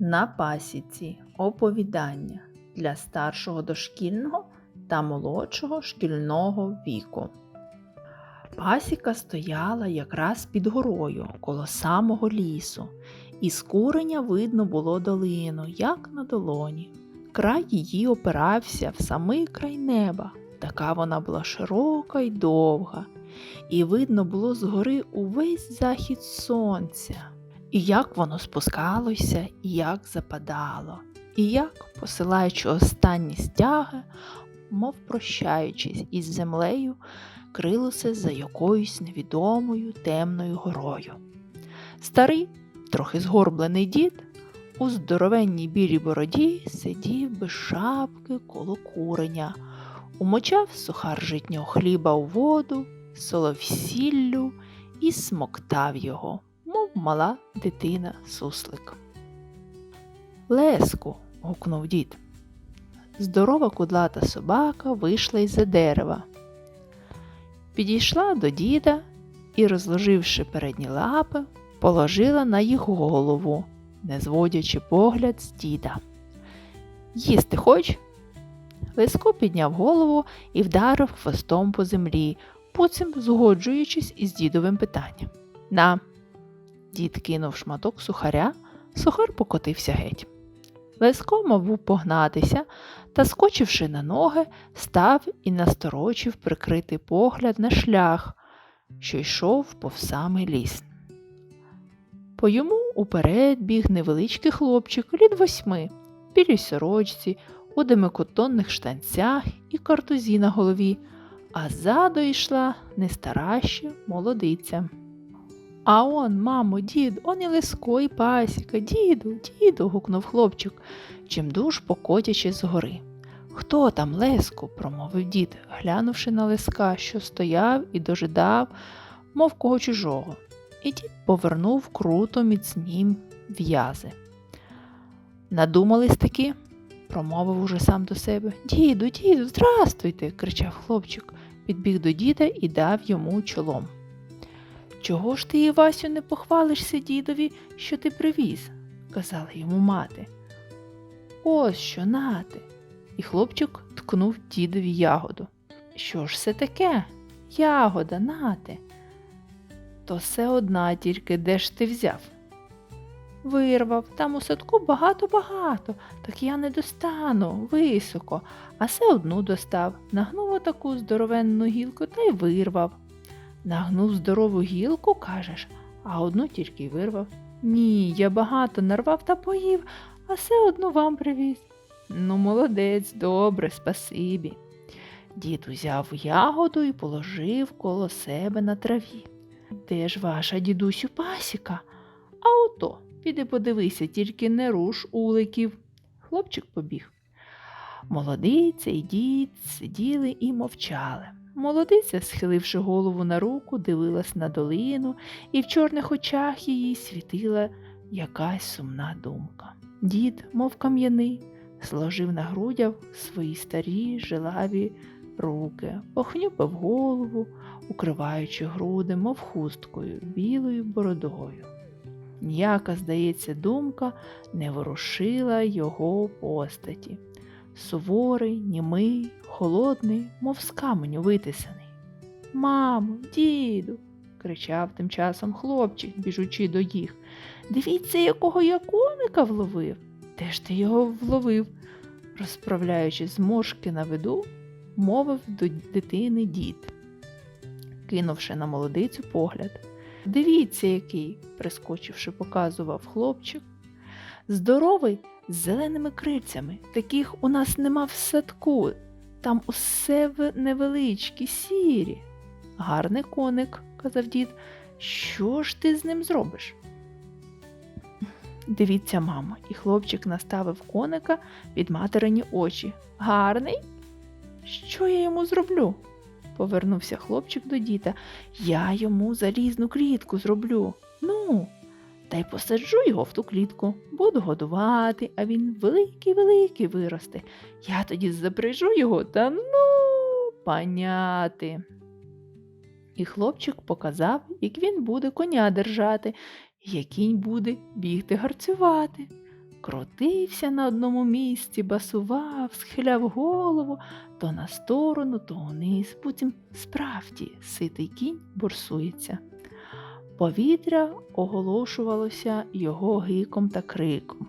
На пасіці оповідання для старшого дошкільного та молодшого шкільного віку. Пасіка стояла якраз під горою коло самого лісу, і з куреня видно було долину, як на долоні. Край її опирався в самий край неба. Така вона була широка й довга, і видно було згори увесь захід сонця. І як воно спускалося, і як западало, і як, посилаючи останні стяги, мов прощаючись із землею, крилося за якоюсь невідомою темною горою. Старий, трохи згорблений дід, у здоровенній білій бороді сидів без шапки коло куреня, умочав сухар житнього хліба у воду, солов сіллю і смоктав його мов мала дитина суслик. Леску. гукнув дід. Здорова кудлата собака вийшла із за дерева. Підійшла до діда і, розложивши передні лапи, положила на їх голову, не зводячи погляд з діда. Їсти хоч? Леско підняв голову і вдарив хвостом по землі, буцім згоджуючись із дідовим питанням. На, Дід кинув шматок сухаря, сухар покотився геть. Леско мав погнатися та, скочивши на ноги, став і насторочив прикритий погляд на шлях, що йшов повз самий ліс. По йому уперед біг невеличкий хлопчик літ восьми, білій сорочці, у демикотонних штанцях і картузі на голові, а ззаду йшла нестараща молодиця. А он, мамо, дід, он і Лиско, і пасіка, діду, діду. гукнув хлопчик, чимдуж покотячи згори. Хто там, Леску? промовив дід, глянувши на Леска, що стояв і дожидав, мов кого чужого. І дід повернув круто міцні в'язи. Надумались таки, промовив уже сам до себе. Діду, діду, здрастуйте, кричав хлопчик, підбіг до діда і дав йому чолом. Чого ж ти, Івасю, не похвалишся дідові, що ти привіз? казала йому мати. Ось що нати. І хлопчик ткнув дідові ягоду. Що ж це таке? Ягода, нати. То все одна тільки де ж ти взяв? Вирвав, там у садку багато-багато, так я не достану, високо, а все одну достав, нагнув отаку здоровенну гілку та й вирвав. Нагнув здорову гілку, кажеш, а одну тільки вирвав. Ні, я багато нарвав та поїв, а все одно вам привіз. Ну, молодець, добре, спасибі. Дід узяв ягоду і положив коло себе на траві. Де ж ваша дідусю пасіка? А ото, піди подивися, тільки не руш уликів. Хлопчик побіг. Молодиця і дід сиділи і мовчали. Молодиця, схиливши голову на руку, дивилась на долину, і в чорних очах її світила якась сумна думка. Дід, мов кам'яний, сложив на грудях свої старі жилаві руки, похнюпив голову, укриваючи груди, мов хусткою, білою бородою. Ніяка, здається, думка не ворушила його постаті суворий, німий, холодний, мов з каменю витисаний. Мамо, діду, кричав тим часом хлопчик, біжучи до їх. Дивіться, якого я коника вловив. Де ж ти його вловив? розправляючи зморшки на виду, мовив до дитини дід, кинувши на молодицю погляд. Дивіться, який, прискочивши, показував хлопчик. Здоровий з зеленими крильцями. Таких у нас нема в садку. Там усе невеличкі, сірі. Гарний коник, казав дід. Що ж ти з ним зробиш? Дивіться, мамо, і хлопчик наставив коника під материні очі. Гарний? Що я йому зроблю? Повернувся хлопчик до діда. Я йому залізну клітку зроблю. Ну, та й посаджу його в ту клітку, буду годувати, а він великий-великий виросте. Я тоді запряжу його та ну паняти. І хлопчик показав, як він буде коня держати, як кінь буде бігти гарцювати. Крутився на одному місці, басував, схиляв голову то на сторону, то вниз. Потім справді ситий кінь борсується. Повітря оголошувалося його гиком та криком.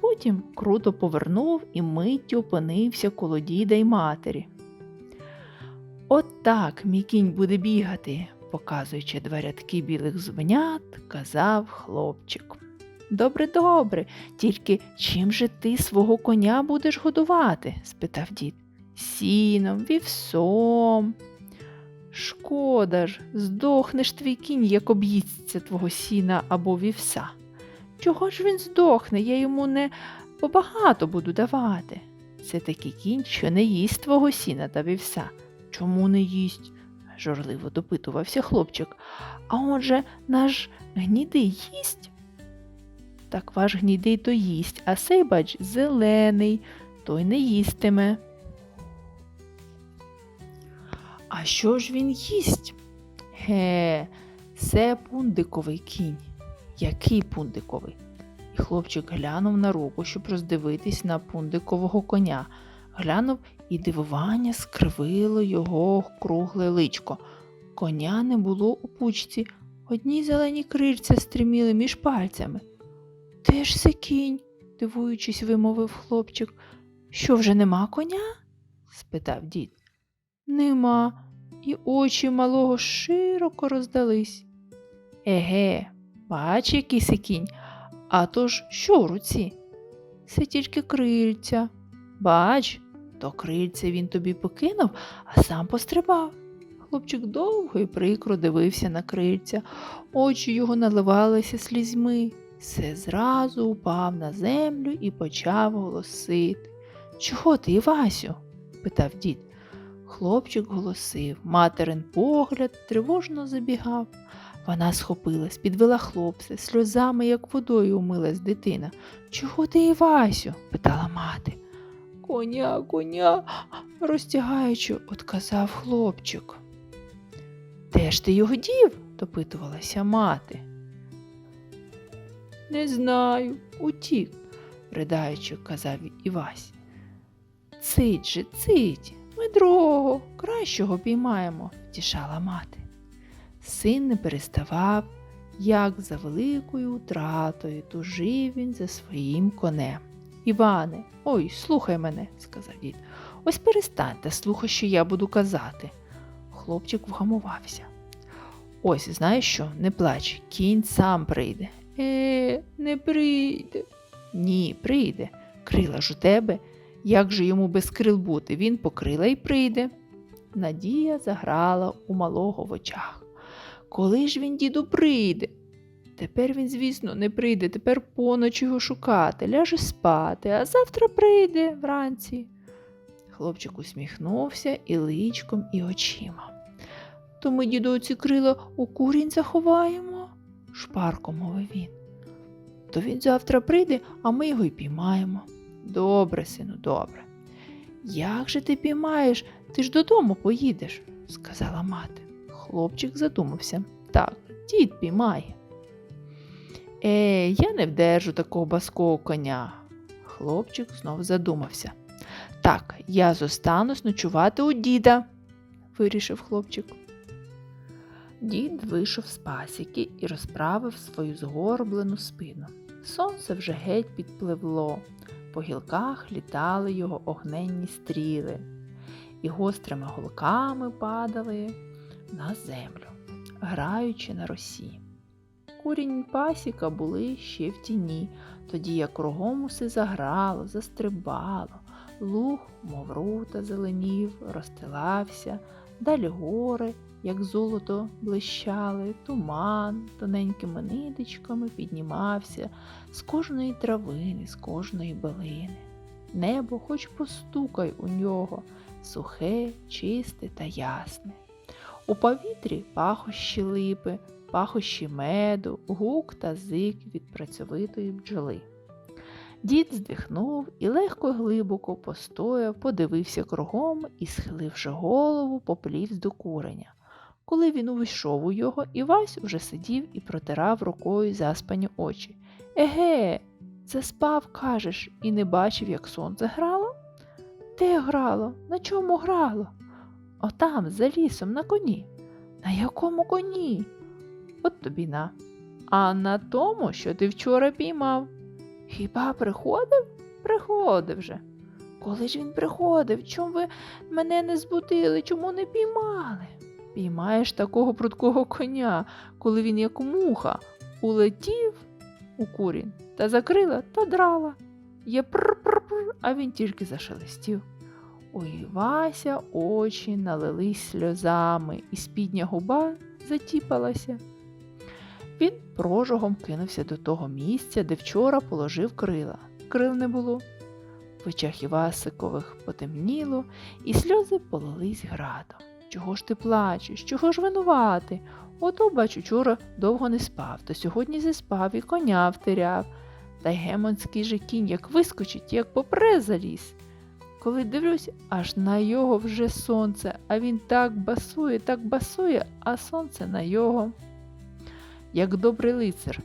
Потім круто повернув і миттю опинився коло діда й матері. От так мій кінь буде бігати, показуючи два рядки білих зубнят, казав хлопчик. Добре, добре, тільки чим же ти свого коня будеш годувати? спитав дід. Сіном, вівсом. Шкода ж, здохнеш твій кінь, як об'їсться твого сіна або вівса. Чого ж він здохне? Я йому не побагато буду давати. Це такий кінь, що не їсть твого сіна та вівса. Чому не їсть? журливо допитувався хлопчик. А отже, наш гнідий їсть? Так ваш гнідий то їсть, а сей, бач, зелений, той не їстиме. А що ж він їсть? Ге, це пундиковий кінь. Який пундиковий? І хлопчик глянув на руку, щоб роздивитись на пундикового коня. Глянув і дивування скривило його кругле личко. Коня не було у пучці, одні зелені крильця стриміли між пальцями. Де ж це кінь? дивуючись, вимовив хлопчик. Що вже нема коня? спитав дід. Нема, і очі малого широко роздались. Еге, бач, який це кінь, а то ж що в руці? Це тільки крильця. Бач, то крильця він тобі покинув, а сам пострибав. Хлопчик довго і прикро дивився на крильця, очі його наливалися слізьми. Все зразу упав на землю і почав голосити. Чого ти, Івасю? питав дід. Хлопчик голосив, материн погляд тривожно забігав. Вона схопилась, підвела хлопця, сльозами, як водою умилась дитина. Чого ти, Івасю? питала мати. Коня, коня, розтягаючи, отказав хлопчик. Де ж ти його дів? допитувалася мати. Не знаю, утік, ридаючи, казав Івась. Цить же, цить, ми другого, кращого піймаємо, втішала мати. Син не переставав, як за великою утратою тужив він за своїм конем. Іване, ой, слухай мене, сказав дід. Ось перестаньте, слухай, що я буду казати. Хлопчик вгамувався. Ось, знаєш що, не плач, кінь сам прийде. Е, не прийде. Ні, прийде. Крила ж у тебе. Як же йому без крил бути? Він по крила й прийде. Надія заграла у малого в очах. Коли ж він, діду, прийде? Тепер він, звісно, не прийде, тепер поночі його шукати, ляже спати, а завтра прийде вранці. Хлопчик усміхнувся і личком, і очима. То ми, діду, ці крила у курінь заховаємо, шпарко мовив він. То він завтра прийде, а ми його й піймаємо. Добре, сину, добре. Як же ти піймаєш? Ти ж додому поїдеш, сказала мати. Хлопчик задумався. Так, дід піймає. Е, я не вдержу такого баского коня. Хлопчик знов задумався. Так, я зостанусь ночувати у діда, вирішив хлопчик. Дід вийшов з пасіки і розправив свою згорблену спину. Сонце вже геть підпливло, по гілках літали його огненні стріли, і гострими голками падали на землю, граючи на росі. Курінь пасіка були ще в тіні, тоді як кругом усе заграло, застрибало, луг, мов рута зеленів, розстилався, далі гори, як золото блищали, туман тоненькими ниточками піднімався з кожної травини, з кожної билини. Небо хоч постукай у нього, сухе, чисте та ясне. У повітрі пахощі липи, пахощі меду, гук та зик від працьовитої бджоли. Дід здихнув і легко глибоко постояв, подивився кругом і, схиливши голову, поплів до куреня. Коли він увійшов у його, Івась уже сидів і протирав рукою заспані очі. Еге, заспав, кажеш, і не бачив, як сонце грало? Де грало? На чому грало? Отам, за лісом, на коні. На якому коні? От тобі на. А на тому, що ти вчора піймав. Хіба приходив? Приходив же. Коли ж він приходив? Чому ви мене не збудили? Чому не піймали? Піймаєш такого прудкого коня, коли він, як муха, улетів у курінь та закрила та драла. Є пр-пр-пр, а він тільки зашелестів. Ой, Вася очі налились сльозами, і спідня губа затіпалася. Він прожогом кинувся до того місця, де вчора положив крила. Крил не було. В очах Івасикових потемніло, і сльози полились градом. Чого ж ти плачеш? Чого ж винувати? Ото, бачу, вчора довго не спав, то сьогодні заспав і коня втеряв. Та й гемонський же кінь як вискочить, як попре за ліс. Коли дивлюсь, аж на його вже сонце, а він так басує, так басує, а сонце на його. Як добрий лицар,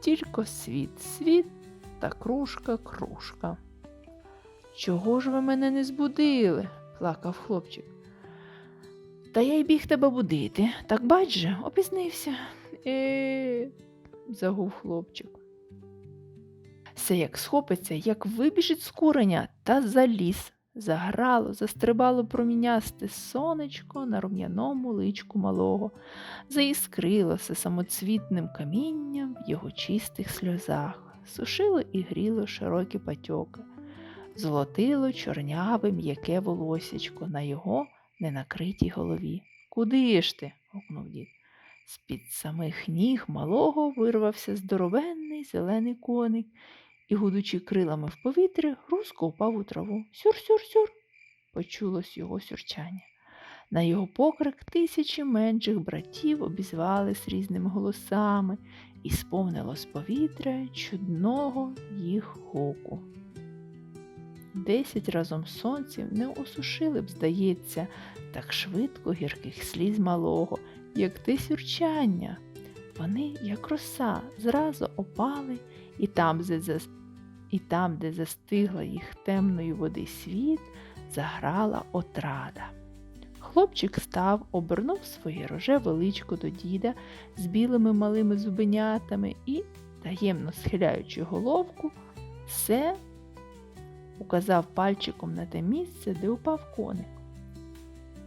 тільки світ, світ та кружка, кружка. Чого ж ви мене не збудили? плакав хлопчик. Та я й біг тебе будити. Так бач же, опізнився. Е, загув хлопчик. Все як схопиться, як вибіжить з куреня та заліз. Заграло, застрибало промінясте сонечко на рум'яному личку малого, заіскрилося самоцвітним камінням в його чистих сльозах, сушило і гріло широкі патьоки, золотило чорняве м'яке волосячко на його ненакритій голові. Куди ж ти? гукнув дід. З-під самих ніг малого вирвався здоровенний зелений коник і, гудучи крилами в повітрі, грузко впав у траву. Сюр-сюр-сюр. Почулось його сюрчання. На його покрик тисячі менших братів обізвались різними голосами і сповнилось повітря чудного їх гуку. Десять разом сонців не осушили б, здається, так швидко гірких сліз малого, як те сюрчання. Вони, як роса, зразу опали, і там, де зас... і там, де застигла їх темної води світ, заграла отрада. Хлопчик став, обернув своє рожеве личко до діда з білими малими зубенятами і, таємно схиляючи головку, все указав пальчиком на те місце, де упав коник.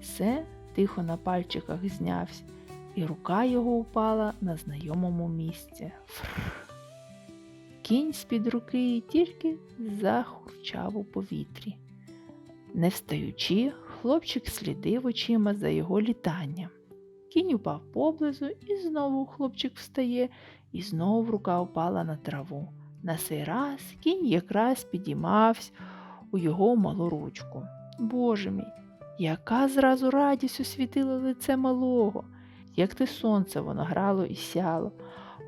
Все тихо на пальчиках знявся, і рука його упала на знайомому місці. Фррр. Кінь з-під руки тільки захурчав у повітрі. Не встаючи, хлопчик слідив очима за його літанням. Кінь упав поблизу, і знову хлопчик встає, і знову рука впала на траву. На цей раз кінь якраз підіймався у його малу ручку. Боже мій, яка зразу радість освітила лице малого, як те сонце воно грало і сяло.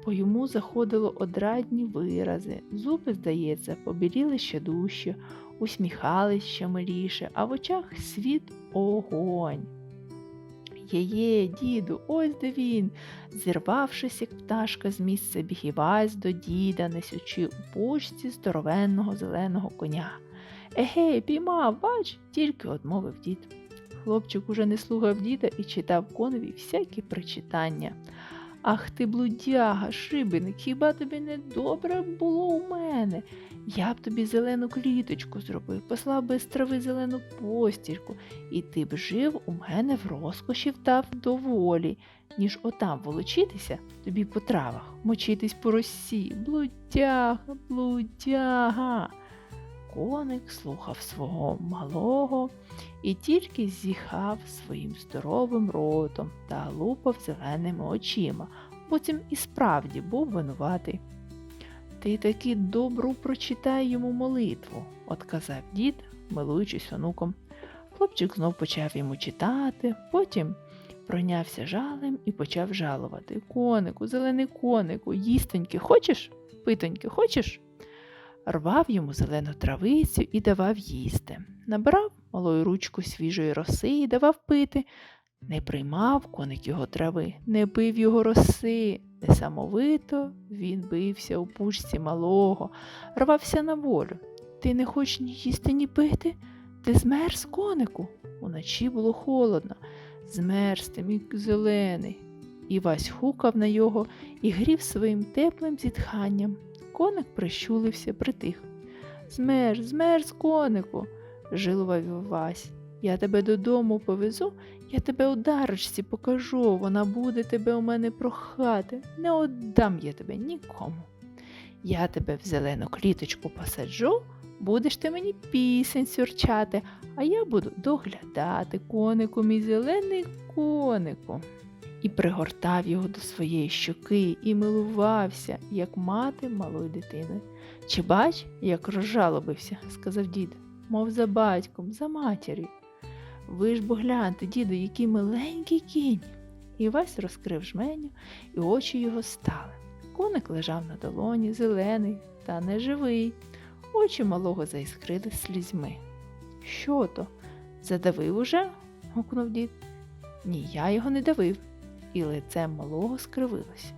По йому заходило одрадні вирази, зуби, здається, побіліли ще дужче, усміхались ще миліше, а в очах світ огонь. Є-є, діду, ось де він, зірвавшись, як пташка з місця бігівась до діда, несучи у почці здоровенного зеленого коня. Еге, піймав, бач, тільки одмовив дід. Хлопчик уже не слухав діда і читав коневі всякі причитання. Ах ти, блудяга, шибеник, хіба тобі не добре було у мене? Я б тобі зелену кліточку зробив, послав би з трави зелену постільку, і ти б жив у мене в розкоші вдав доволі, ніж отам волочитися тобі по травах, мочитись по росі. Блудяга, блудяга. Коник слухав свого малого і тільки зіхав своїм здоровим ротом та лупав зеленими очима, потім і справді був винуватий. Ти таки добру прочитай йому молитву, отказав дід, милуючись онуком. Хлопчик знов почав йому читати, потім пройнявся жалем і почав жалувати. Конику, зелений конику, їстоньки хочеш? Питоньки, хочеш? Рвав йому зелену травицю і давав їсти. Набирав малою ручку свіжої роси і давав пити. Не приймав коник його трави, не пив його роси. Несамовито він бився у пучці малого, рвався на волю. Ти не хочеш ні їсти, ні пити? Ти змерз, конику. Уночі було холодно. Змерз ти, мій зелений. Івась хукав на його і грів своїм теплим зітханням. Коник прищулився, притих. Змерз, змерз, конику, жилував Івась. Я тебе додому повезу, я тебе у дарочці покажу, вона буде тебе у мене прохати. Не отдам я тебе нікому. Я тебе в зелену кліточку посаджу, будеш ти мені пісень сюрчати, а я буду доглядати конику, мій зелений конику. І пригортав його до своєї щоки і милувався, як мати малої дитини. Чи бач, як розжалобився, сказав дід, мов за батьком, за матір'ю. Ви ж бо гляньте, діду, який миленький кінь. Івась розкрив жменю, і очі його стали. Коник лежав на долоні, зелений та неживий. Очі малого заіскрили слізьми. Що то? Задавив уже? гукнув дід. Ні, я його не давив, і лице малого скривилося.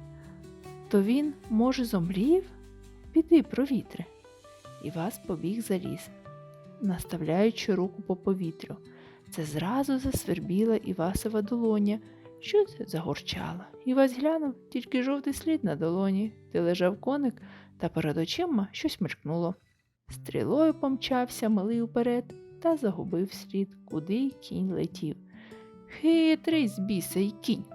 То він, може, зомлів? Піди провітри. Івас побіг за ліс, наставляючи руку по повітрю. Це зразу засвербіла Івасова долоня, що загорчала. Івась глянув тільки жовтий слід на долоні, де лежав коник, та перед очима щось мелькнуло. Стрілою помчався малий уперед та загубив слід, куди кінь летів. Хитрий з біса й кінь,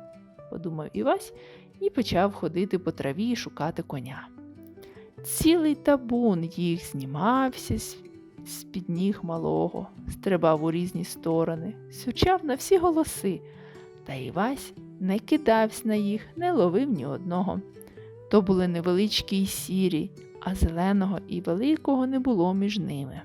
подумав Івась і почав ходити по траві і шукати коня. Цілий табун їх знімався з з-під ніг малого, стрибав у різні сторони, сючав на всі голоси, та Івась не кидався на їх, не ловив ні одного. То були невеличкі й сірі, а зеленого і великого не було між ними.